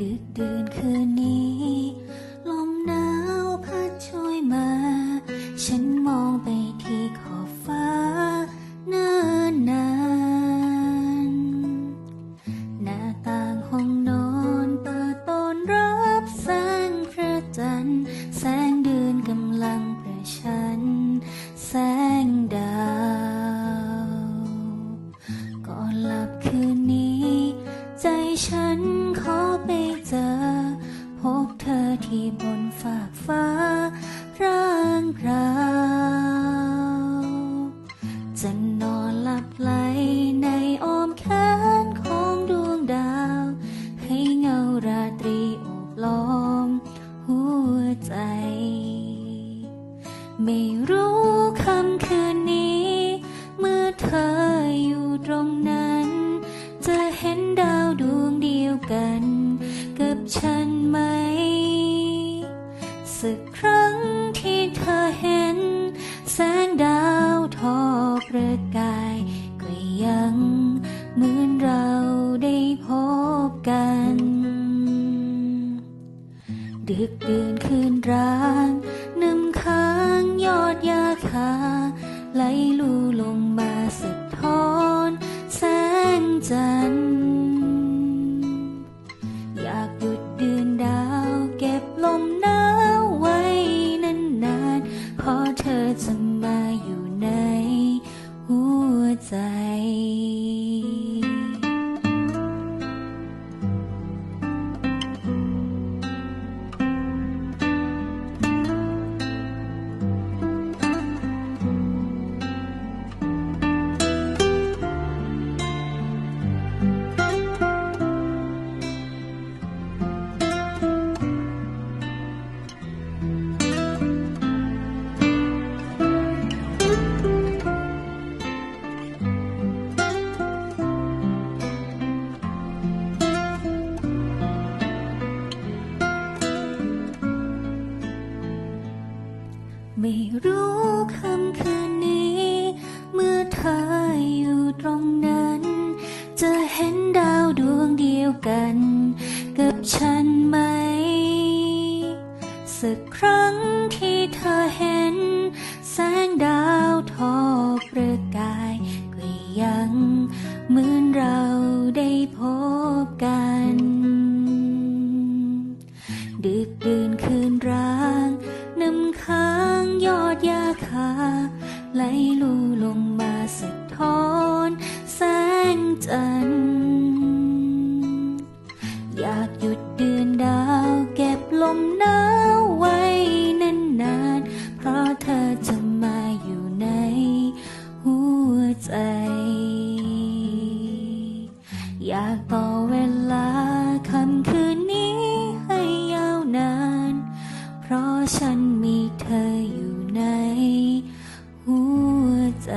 ดึกดื่นคืนนี้ ขอไปเจอ พบเธอที่บนฝากฟ้าร่างพราวจะนอนหลับไหลในอ้อมแขนของดวงดาว ให้เงาราตรีอบล้อมหัวใจ ไม่รู้คำคืนนี้ เมื่อเธออยู่ตรงนั้น จะเห็นดาวดวง ยวกันกับฉันไหม สักครั้งที่เธอเห็น แสงดาวทอประกาย ก็ยังเหมือนเราได้พบกัน ดึกดื่นคืนร้า อเกับฉันไหม สักครั้งที่เธอเห็น แสงดาวทอประกายก็ยังเหมือนเราได้พบกัน ดึกดื่นคืนร้าง น้ำค้างยอดยาคาไหล หยุดเดือนดาวเก็บลมหนาวไว้นานนานเพราะเธอจะมาอยู่ในหัวใจ อยากต่อเวลาค่ำคืนนี้ให้ยาวนาน เพราะฉันมีเธออยู่ในหัวใจ